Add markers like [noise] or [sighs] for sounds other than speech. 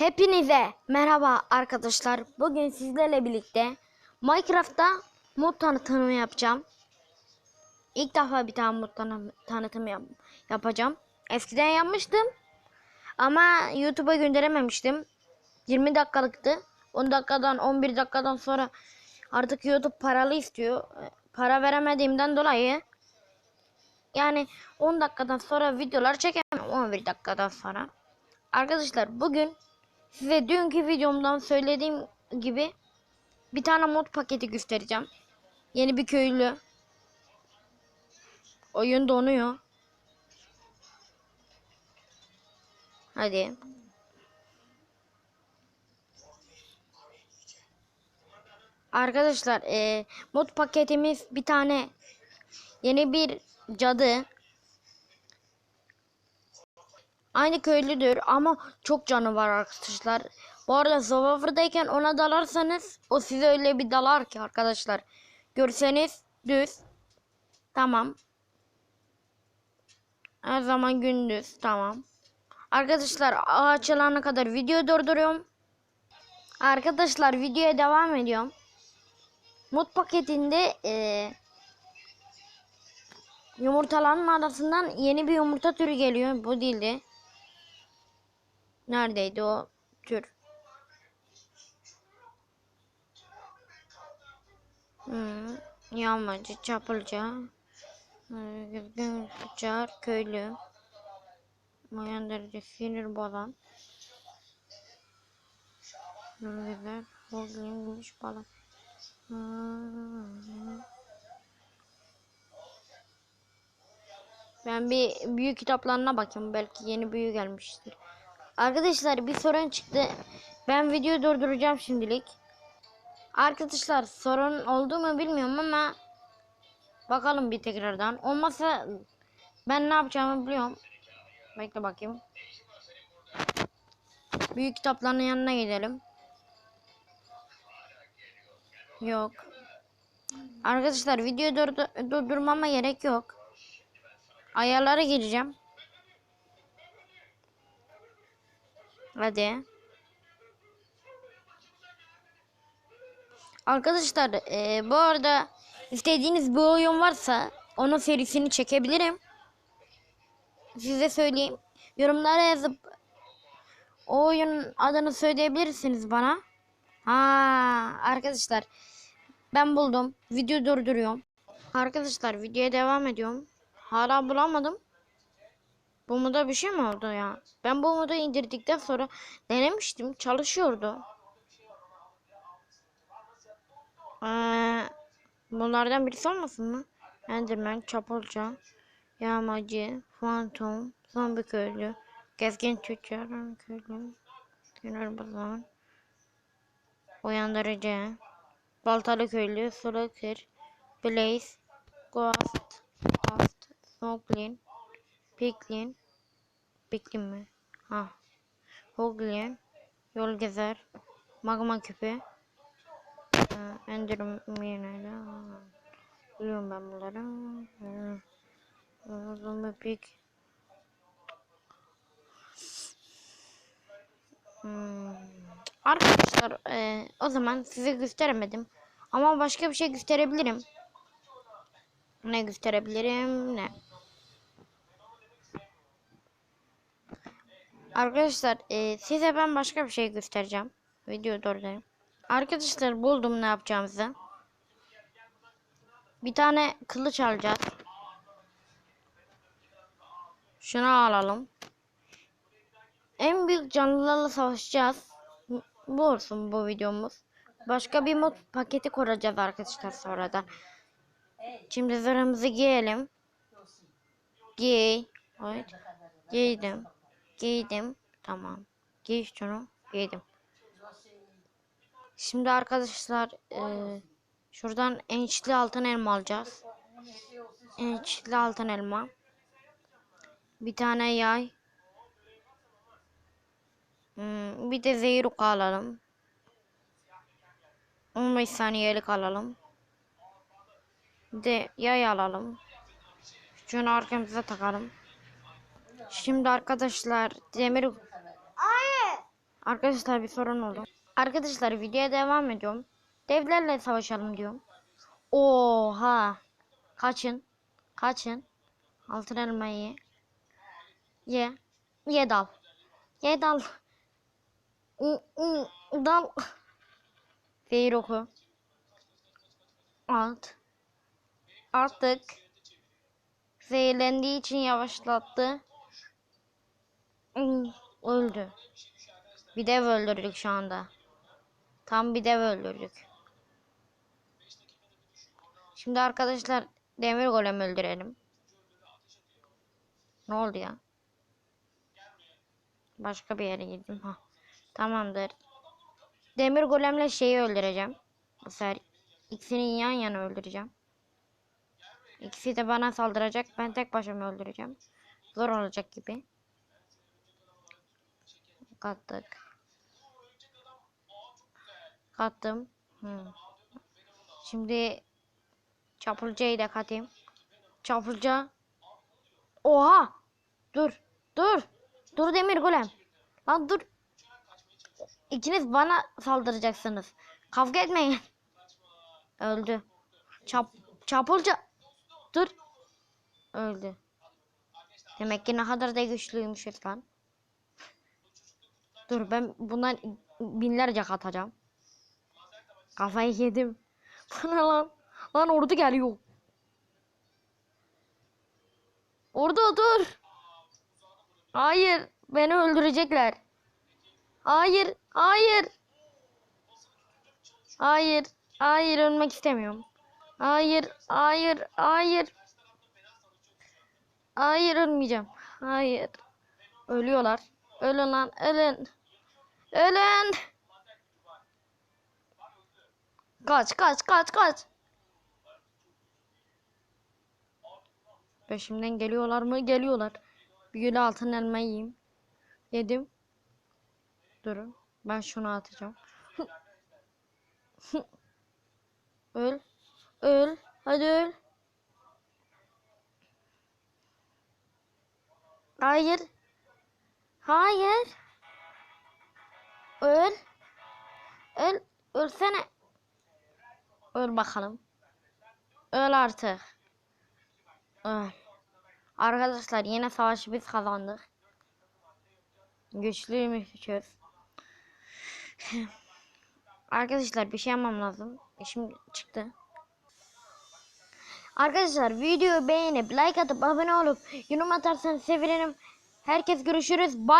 Hepinize merhaba arkadaşlar. Bugün sizlerle birlikte Minecraft'ta mod tanıtımı yapacağım. İlk defa bir tane mod tanı- tanıtımı yap- yapacağım. Eskiden yapmıştım. Ama YouTube'a gönderememiştim. 20 dakikalıktı. 10 dakikadan 11 dakikadan sonra artık YouTube paralı istiyor. E, Para veremediğimden dolayı yani 10 dakikadan sonra videolar çekemem 11 dakikadan sonra. Arkadaşlar bugün size dünkü videomdan söylediğim gibi bir tane mod paketi göstereceğim. Yeni bir köylü. Oyun donuyor. Hadi. Arkadaşlar eee, mod paketimiz bir tane yeni bir cadı. Aynı köylüdür ama çok canı var arkadaşlar. Bu arada Survivor'dayken ona dalarsanız o size öyle bir dalar ki arkadaşlar. Görseniz düz. Tamam. Her zaman gündüz. Tamam. Arkadaşlar açılana kadar video durduruyorum. Arkadaşlar videoya devam ediyorum. Mod paketinde eee yumurtalanma adasından yeni bir yumurta türü geliyor. Bu değildi. Neredeydi o tür? Hmm, yağmacı, çapulca, güzgün uçar, köylü, uyandırıcı, sinir bozan, güzel, hoglin, gümüş balık. Hmm. Ben bir büyü kitaplarına bakayım. Belki yeni büyü gelmiştir. Arkadaşlar bir sorun çıktı. Ben videoyu durduracağım şimdilik. Arkadaşlar sorun oldu mu bilmiyorum ama bakalım bir tekrardan. Olmazsa ben ne yapacağımı biliyorum. Bekle bakayım. Büyük kitapların yanına gidelim. Yok. Arkadaşlar videoyu durdu- durdurmama gerek yok. Ayarlara gireceğim. Hadi. Arkadaşlar eee, bu arada istediğiniz bir oyun varsa onun serisini çekebilirim. Size söyleyeyim. Yorumlara yazıp o oyunun adını söyleyebilirsiniz bana. Ha arkadaşlar ben buldum. Video durduruyorum. Arkadaşlar videoya devam ediyorum. Hala bulamadım. Bu moda bir şey mi oldu ya? Ben bu modu indirdikten sonra denemiştim. Çalışıyordu. Ee, bunlardan birisi olmasın mı? Enderman, Çapulca, Yağmacı, Phantom, Zombi Köylü, Gezgin Tüccar, Köylü, Günür Bozan, Uyandırıcı, Baltalı Köylü, Sulaker, Blaze, Ghost, Ghost, Smoklin, Piglin, Piglin mi? Ha. Hoglin, Yol Gezer, Magma Küpü, ee, Enderman yine Biliyorum ben bunları. Ee, Zombi. Hmm. Arkadaşlar e, o zaman size gösteremedim. Ama başka bir şey gösterebilirim. Ne gösterebilirim ne? Arkadaşlar e, size ben başka bir şey göstereceğim. Video durdurayım. Arkadaşlar buldum ne yapacağımızı. Bir tane kılıç alacağız. Şunu alalım. En büyük canlılarla savaşacağız. Bu olsun bu videomuz. Başka bir mod paketi kuracağız arkadaşlar sonradan. Şimdi zırhımızı giyelim. Giy. Evet. Giydim. Giydim. Tamam. Giy şunu. Giydim. Şimdi arkadaşlar eee, şuradan ençli altın elma alacağız. Ençli altın elma. Bir tane yay. Hmm, bir de zehir oku alalım. 15 saniyelik alalım. Bir de yay alalım. Şunu arkamıza takalım. Şimdi arkadaşlar demir Hayır. Arkadaşlar bir sorun oldu. Arkadaşlar videoya devam ediyorum. Devlerle savaşalım diyorum. Oha. Kaçın. Kaçın. Altın elmayı ye. Ye. Dal. Ye dal. Dal. Zehir oku. Alt. Artık zehirlendiği için yavaşlattı. Öldü. Bir dev öldürdük şu anda. Tam bir dev öldürdük. Şimdi arkadaşlar demir golem öldürelim. Ne oldu ya? Başka bir yere girdim. Ha. Tamamdır. Demir golemle şeyi öldüreceğim. Bu sefer ikisini yan yana öldüreceğim. İkisi de bana saldıracak. Ben tek başıma öldüreceğim. Zor olacak gibi. Kattık. Kattım. Hmm. Şimdi çapulcayı da katayım. Çapulca. Oha! Dur. Dur. Dur demir golem. Lan dur. İkiniz bana saldıracaksınız. Kavga etmeyin. Öldü. Çap çapulca. Dur. Öldü. Demek ki ne kadar da güçlüymüşüz lan. Dur ben bundan binlerce katacağım. Kafayı yedim. [laughs] Bu ne lan? Lan ordu geliyor. Ordu dur. Hayır. Beni öldürecekler. Hayır. Hayır. Hayır. Hayır ölmek istemiyorum. Hayır. Hayır. Hayır. Hayır ölmeyeceğim. Hayır. Ölüyorlar. Ölün lan. Ölün. Ölün. Kaç kaç kaç kaç. Peşimden geliyorlar mı? Geliyorlar. Bir gül altın elma yiyeyim. Yedim. Durun. Ben şunu atacağım. [laughs] öl. Öl. Hadi öl. Hayır. Hayır. Öl. Öl. Ölsene. Öl bakalım. Öl artık. Öl. Arkadaşlar yine savaşı biz kazandık. Güçlüymüşüz. [sighs] Arkadaşlar bir şey yapmam lazım. Şimdi çıktı. Arkadaşlar videoyu beğenip like atıp abone olup yorum atarsanız sevinirim. Herkes görüşürüz. Bye.